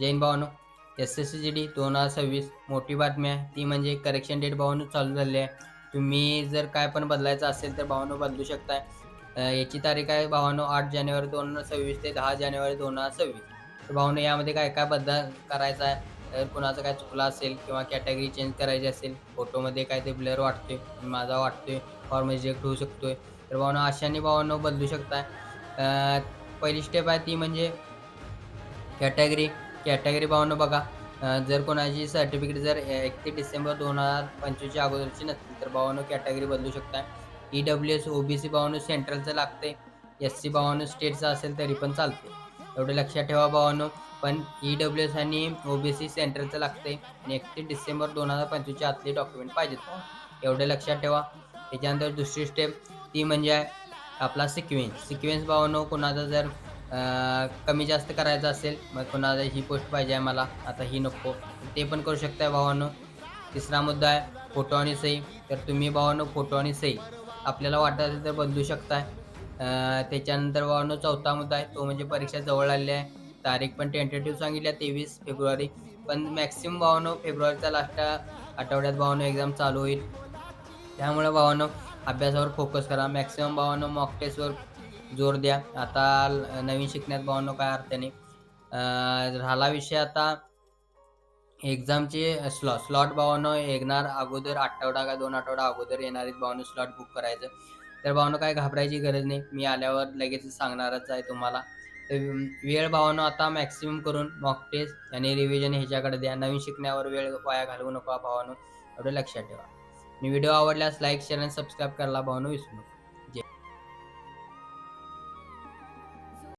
जैन भावानो S S G D दोन हजार सव्वीस मोठी बातमी आहे. ती म्हणजे करेक्शन डेट भावानो चालू झाली आहे. तुम्ही जर काय पण बदलायचं असेल तर भावानो बदलू शकताय. याची तारीख आहे भावानो आठ जानेवारी दोन हजार सव्वीस ते दहा जानेवारी दोन हजार सव्वीस. तर भावानो यामध्ये काय काय बदल करायचा आहे? जर कुणाचं काय चुकला असेल किंवा कॅटेगरी चेंज करायची असेल फोटोमध्ये काय ते ब्लर वाटतोय माझा वाटतोय फॉर्म रिजेक्ट होऊ शकतोय. तर भावानो आशाने भावानो बदलू शकताय. पहिली स्टेप आहे ती म्हणजे कॅटेगरी कॅटेगरी भावानं बघा. जर कोणाची सर्टिफिकेट जर एकतीस डिसेंबर दोन हजार पंचवीसच्या अगोदरची नसतील तर भावानं कॅटेगरी बदलू शकता E W S O B C भावानं सेंट्रलचं लागते एस सी भावानं स्टेटचं असेल तरी पण चालते एवढं लक्षात ठेवा भावानं पण ई डब्ल्यू एस आणि ओ बी सी सेंट्रलचं लागते आणि एकतीस डिसेंबर दोन हजार पंचवीसच्या आतले डॉक्युमेंट पाहिजेत. एवढं लक्षात ठेवा. त्याच्यानंतर दुसरी स्टेप ती म्हणजे आपला सिक्वेन्स सिक्वेन्स भावानं कोणाचा जर कमी जास्त करायचं असेल मग कोणाला ही पोस्ट पाहिजे आहे मला आता ही नको. ते पण करू शकताय भावानं. तिसरा मुद्दा आहे फोटो आणि सही. तर तुम्ही भावानं फोटो आणि सही. आपल्याला वाटत असेल तर बदलू शकताय. त्याच्यानंतर भावानं चौथा मुद्दा आहे तो म्हणजे परीक्षा जवळ आलेली आहे. तारीख पण टेंटेटिव्ह सांगितली आहे तेवीस फेब्रुवारी. पण मॅक्सिमम भावानं फेब्रुवारीचा लास्ट आठवड्यात भावानं एक्झाम चालू होईल. त्यामुळे भावानं अभ्यासावर फोकस करा. मॅक्सिमम भावानं मॉक टेस्टवर जोर द्या. आता नवीन शिकण्यात भावानं काय अर्थ नाही राहिला विषय आता. एक्झामचे स्लॉ स्लॉट भावानं येणार अगोदर आठवडा का दोन आठवडा अगोदर येणार भावानं स्लॉट बुक करायचं. तर भावानं काय घाबरायची गरज नाही. मी आल्यावर लगेच सांगणारच आहे तुम्हाला. तर वेळ भावानं आता मॅक्सिमम करून मॉक टेस्ट आणि रिव्हिजन ह्याच्याकडे द्या. नवीन शिकण्यावर वेळ वाया घालवू नका भावानो. एवढं लक्षात ठेवा. व्हिडिओ आवडल्यास लाईक शेअर आणि सबस्क्राईब करायला भावानं विसरू नका.